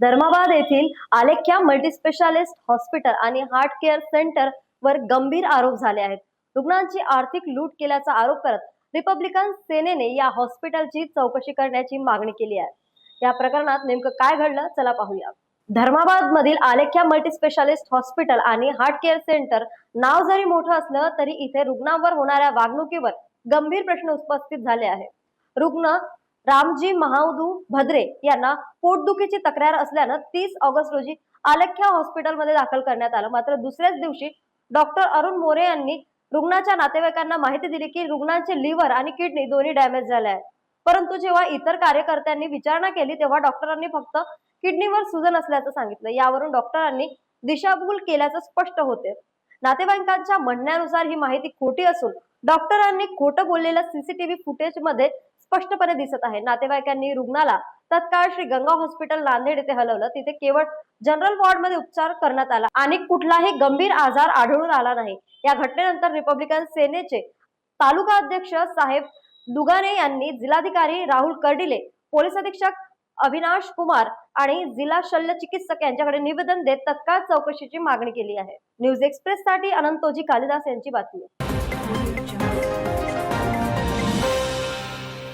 धर्माबाद येथील Alekhya multispecialist hospital आणि heart care centre वर गंभीर आरोप झाले आहेत. रुग्णांची आर्थिक लूट केल्याचा आरोप करत रिपब्लिकन सेनेने या हॉस्पिटलची चौकशी करण्याची मागणी केली आहे. या प्रकरणात नेमकं काय घडलं चला पाहूया. धर्माबाद मधील आलेख्या मल्टीस्पेशालिस्ट हॉस्पिटल आणि हार्ट केअर सेंटर नाव जरी मोठं असलं तरी इथे रुग्णांवर होणाऱ्या वागणुकीवर गंभीर प्रश्न उपस्थित झाले आहे रुग्ण रामजी महावदू भद्रे यांना पोटदुखीची तक्रार असल्यानं तीस ऑगस्ट रोजी आलेख्या हॉस्पिटलमध्ये दाखल करण्यात आलं. मात्र दुसऱ्याच दिवशी डॉक्टर अरुण मोरे यांनी रुग्णाच्या नातेवाईकांना माहिती दिली की रुग्णांचे लिव्हर आणि किडनी दोन्ही डॅमेज झाले आहे परंतु जेव्हा इतर कार्यकर्त्यांनी विचारणा केली तेव्हा डॉक्टरांनी फक्त किडनीवर सुजन असल्याचं सांगितलं. यावरून डॉक्टरांनी दिशाभूल केल्याचं स्पष्ट होते. नातेवाईकांच्या म्हणण्यानुसार ही माहिती खोटी असून डॉक्टरांनी खोटं बोललेल्या सीसीटीव्ही फुटेजमध्ये स्पष्टपणे दिसत आहे. नातेवाईकांनी रुग्णाला तत्काळ श्री गंगा हॉस्पिटल नांदेड येथे हलवलं. तिथे केवळ जनरल वॉर्डमध्ये उपचार करण्यात आला आणि कुठलाही गंभीर आजार आढळून आला नाही. या घटनेनंतर रिपब्लिकन सेनेचे तालुका अध्यक्ष साहेब दुगाने यांनी जिल्हाधिकारी राहुल कर्डिले पोलीस अधीक्षक अविनाश कुमार आणि जिल्हा शल्य चिकित्सक यांच्याकडे निवेदन देत तत्काळ चौकशीची मागणी केली आहे. न्यूज एक्सप्रेस साठी अनंतोजी कालिदास यांची बातमी.